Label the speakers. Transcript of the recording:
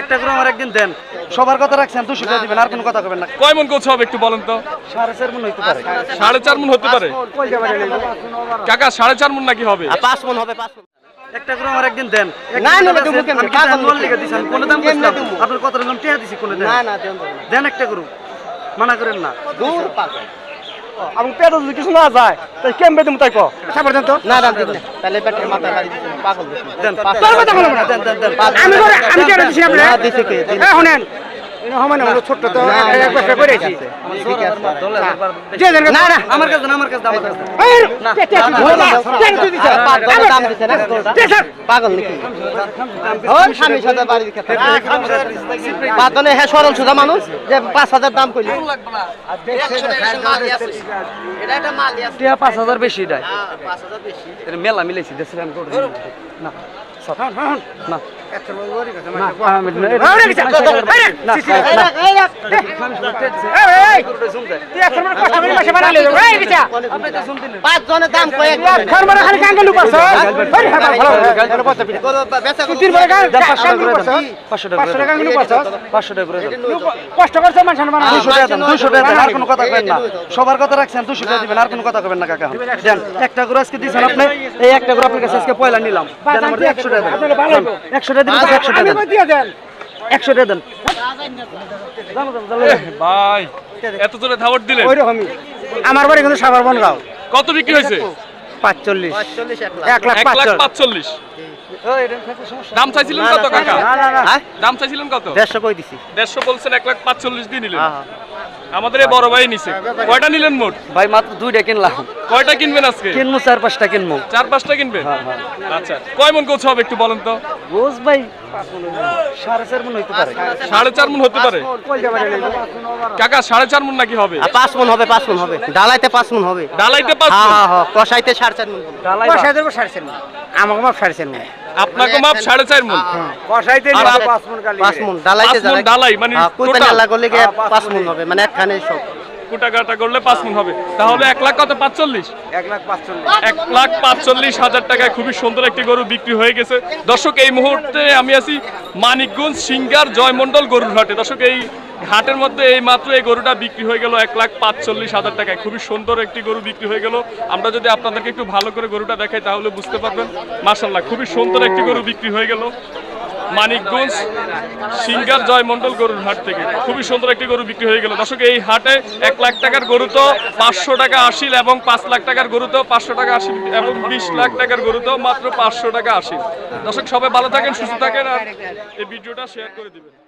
Speaker 1: একটা করে আমার একদিন দেন। সবার কথা রাখছেন দুশো টাকা দিবেন আর কোনো কথা কবেন না।
Speaker 2: কয় মন গোছ হবে একটু বলেন তো?
Speaker 1: সাড়ে চার মন হইতে পারে।
Speaker 2: সাড়ে চার মন হতে পারে? কাকা সাড়ে চার মন নাকি হবে?
Speaker 3: পাঁচ মন হবে পাঁচ মন।
Speaker 1: একটা করে আমার একদিন দেন।
Speaker 3: না, না, দেবো
Speaker 1: দিছেন কোন দাম আপনার কত রকম টিয়া দিছি কোন দেন?
Speaker 3: না না দেন দেন
Speaker 1: দেন একটা করু মানা করেন না।
Speaker 3: দূর পাগল।
Speaker 4: আমি পেটে যদি কিছু না যায় তাই কেমবে তুমি তাই কো সাবার দেন তো
Speaker 3: না না দেন তাহলে পেটে মাথা গাড়ি পাগল
Speaker 1: দেন
Speaker 4: পাগল কথা বলব না।
Speaker 1: দেন দেন দেন
Speaker 4: আমি করে আমি কেন দিছি আপনি হ্যাঁ শুনেন হমান হলো ছোট্ট তো এক- এক বছর করেছি
Speaker 3: ঠিক আছে
Speaker 4: যে দেন
Speaker 3: না না
Speaker 1: আমার কাছে না আমার কাছে আমার কাছে না।
Speaker 4: এই তে তে তে তুই দিছ
Speaker 3: পাঁচ দলের দাম দিছে না পাগল নাকি ওই স্বামী সাথে বাড়ি খেতে পাঁচ হ্যাঁ সরল সোজা মানুষ যে পাঁচ হাজার দাম কইলি
Speaker 1: টিয়া পাঁচ হাজার বেশি দেয় মেলা দেশের দিই। না না
Speaker 3: দাম কয়েক
Speaker 4: হ্যাঁ
Speaker 1: সবার কথা রাখছেন দুশো টাকা দিবেন আর কোনো কথা কবেন না কাকা দেন একটা করে আজকে দিয়েছেন আপনি এই একটা করে আপনার কাছে আজকে পয়লা নিলাম একশো টাকা একশো টাকা দিবেন একশো টাকা দেন।
Speaker 4: দেন?
Speaker 1: একশো টাকা দেন।
Speaker 2: ভাই এত জোরে দিলেন?
Speaker 4: ওই আমার বাড়ি কিন্তু সাবার বনগাঁও।
Speaker 2: কত বিক্রি হয়েছে?
Speaker 4: পাঁচচল্লিশ।
Speaker 3: এক লাখ।
Speaker 4: পাঁচচল্লিশ।
Speaker 2: দাম চাইছিলেন কত কাকা
Speaker 4: না না না।
Speaker 3: হ্যাঁ
Speaker 2: দাম চাইছিলেন কত?
Speaker 3: দেড়শো কই দিছি?
Speaker 2: দেড়শো বলছেন এক লাখ পাঁচচল্লিশ দিয়ে নিলেন। আমাদের এই বড় ভাই নিছে। কয়টা নিলেন মোট?
Speaker 1: ভাই মাত্র দুইটা কিনলাম।
Speaker 2: কয়টা কিনবেন আজকে?
Speaker 1: কিনবো চার পাঁচটা কিনবো।
Speaker 2: চার পাঁচটা কিনবেন? আচ্ছা কয় মন গোছ হবে একটু বলেন তো?
Speaker 1: রোজ ভাই সাড়ে চার মন হইতে পারে।
Speaker 2: সাড়ে চার মন হতে পারে? কাকা সাড়ে চার মন নাকি হবে?
Speaker 3: পাঁচ মন হবে পাঁচ মন হবে। ডালাইতে পাঁচ মন হবে।
Speaker 2: ডালাইতে পাঁচ
Speaker 3: হ্যাঁ। হ্যাঁ হ্যাঁ কষাইতে সাড়ে চার মন বলব।
Speaker 1: ডালাই
Speaker 4: কষাই দেবো সাড়ে না আমাকে সাড়ে চার
Speaker 2: আপনাকে মাপ সাড়ে চার মন
Speaker 4: কষাইতে পাঁচ মন
Speaker 3: পাঁচ মন ডালাইতে
Speaker 2: মণ ডালাই, মানে total?
Speaker 3: করলে পাঁচ মন হবে মানে একখানে সব।
Speaker 2: করলে পাঁচ মন হবে। তাহলে এক লাখ কত? পাঁচচল্লিশ।
Speaker 4: এক লাখ পাঁচচল্লিশ।
Speaker 2: এক লাখ পাঁচচল্লিশ হাজার টাকায় খুবই সুন্দর একটি গরু বিক্রি হয়ে গেছে। দর্শক এই মুহূর্তে আমি আছি মানিকগঞ্জ সিঙ্গার জয়মন্ডল গরুর হাটে। দর্শক এই হাটের মধ্যে এই মাত্র এই গরুটা বিক্রি হয়ে গেল এক লাখ পাঁচচল্লিশ হাজার টাকায়। খুবই সুন্দর একটি গরু বিক্রি হয়ে গেল। আমরা যদি আপনাদেরকে একটু ভালো করে গরুটা দেখাই, তাহলে বুঝতে পারবেন। মার্শাল্লাহ খুবই সুন্দর একটি গরু বিক্রি হয়ে গেল। মানিকগঞ্জ সিঙ্গার জয়মন্ডল গরুর হাট থেকে। খুবই সুন্দর একটি গরু বিক্রি হয়ে গেল। দর্শক, এই হাটে এক লাখ টাকার গরু তো পাঁচশো টাকা আসিল এবং পাঁচ লাখ টাকার গরু তো পাঁচশো টাকা আসিল এবং বিশ লাখ টাকার গরু তো মাত্র পাঁচশো টাকা আসিল দর্শক, সবাই ভালো থাকেন, সুস্থ থাকেন আর এই ভিডিওটা শেয়ার করে দিবেন।